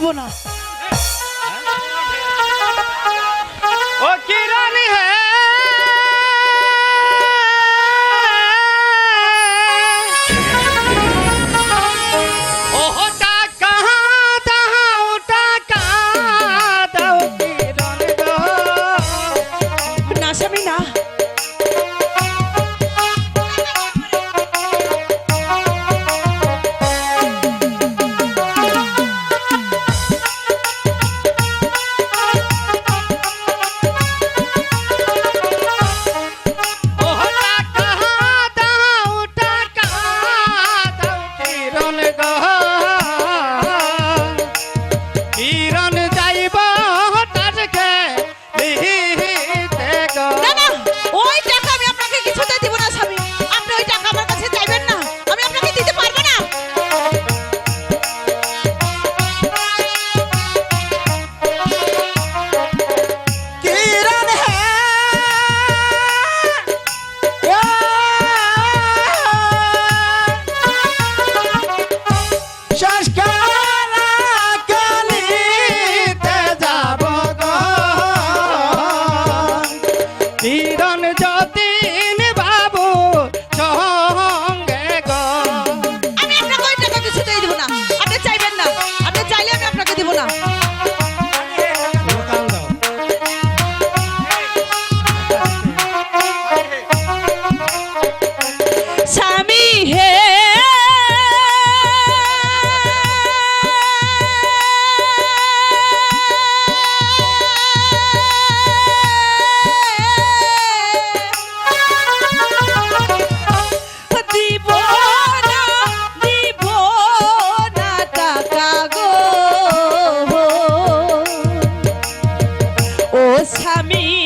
দেব না। ও কি হ্যাঁ কিরণ যতীন স্বামী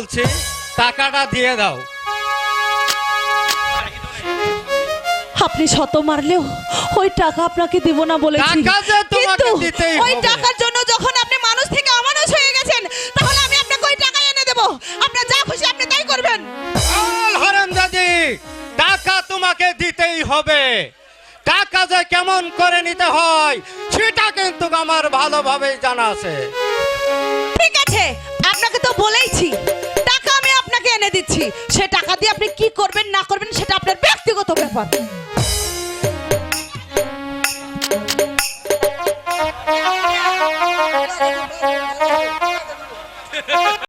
বলছি টাকাটা দিয়ে দাও। আপনি শত মারলেও ওই টাকা আপনাকে দিব না বলেছি। টাকা যে তোমাকে কিন্তু দিতেই ওই হবে। টাকার জন্য যখন আপনি মানুষ থেকে অমানুষ হয়ে গেছেন তাহলে আমি আপনাকে ওই টাকা এনে দেব। আপনি যা খুশি আপনি তাই করবেন। টাকা তোমাকে দিতেই হবে। টাকা যে কেমন করে নিতে হয় সেটা কিন্তু আমার ভালোভাবেই জানা আছে। ঠিক আছে আপনাকে তো বলেইছি। দিচ্ছি। সে টাকা দিয়ে আপনি কি করবেন না করবেন সেটা আপনার ব্যক্তিগত ব্যাপার।